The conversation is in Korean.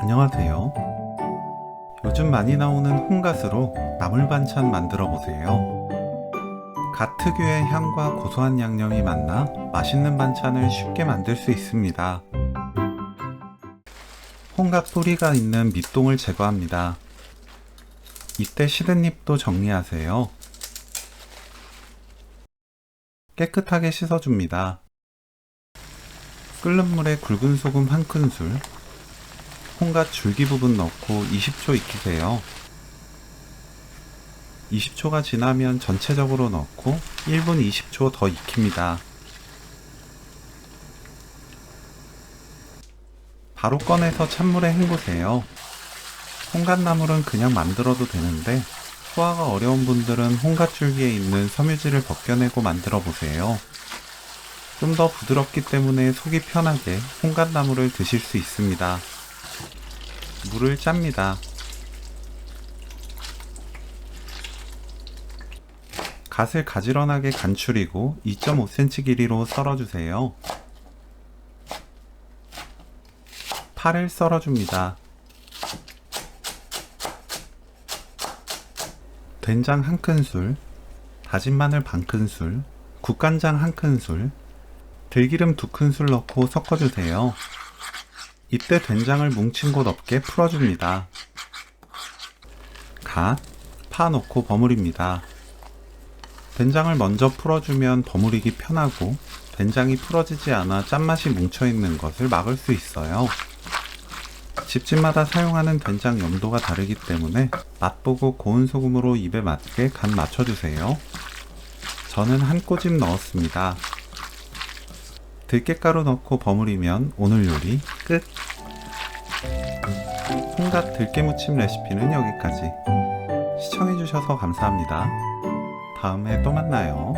안녕하세요. 요즘 많이 나오는 홍가스로 나물 반찬 만들어 보세요. 갓 특유의 향과 고소한 양념이 만나 맛있는 반찬을 쉽게 만들 수 있습니다. 홍갓 뿌리가 있는 밑동을 제거합니다. 이때 시든 잎도 정리하세요. 깨끗하게 씻어줍니다. 끓는 물에 굵은 소금 한 큰술, 홍갓 줄기 부분 넣고 20초 익히세요. 20초가 지나면 전체적으로 넣고 1분 20초 더 익힙니다. 바로 꺼내서 찬물에 헹구세요. 홍갓나물은 그냥 만들어도 되는데 소화가 어려운 분들은 홍갓 줄기에 있는 섬유질을 벗겨내고 만들어 보세요. 좀 더 부드럽기 때문에 속이 편하게 홍갓나물을 드실 수 있습니다. 물을 짭니다. 갓을 가지런하게 간추리고 2.5cm 길이로 썰어주세요. 파를 썰어줍니다. 된장 한 큰술, 다진 마늘 반 큰술, 국간장 한 큰술, 들기름 두 큰술 넣고 섞어주세요. 이때 된장을 뭉친 곳 없게 풀어줍니다. 갓, 파 넣고 버무립니다. 된장을 먼저 풀어주면 버무리기 편하고 된장이 풀어지지 않아 짠맛이 뭉쳐있는 것을 막을 수 있어요. 집집마다 사용하는 된장 염도가 다르기 때문에 맛보고 고운 소금으로 입에 맞게 간 맞춰주세요. 저는 한 꼬집 넣었습니다. 들깨가루 넣고 버무리면 오늘 요리 끝! 홍갓 들깨무침 레시피는 여기까지. 시청해주셔서 감사합니다. 다음에 또 만나요.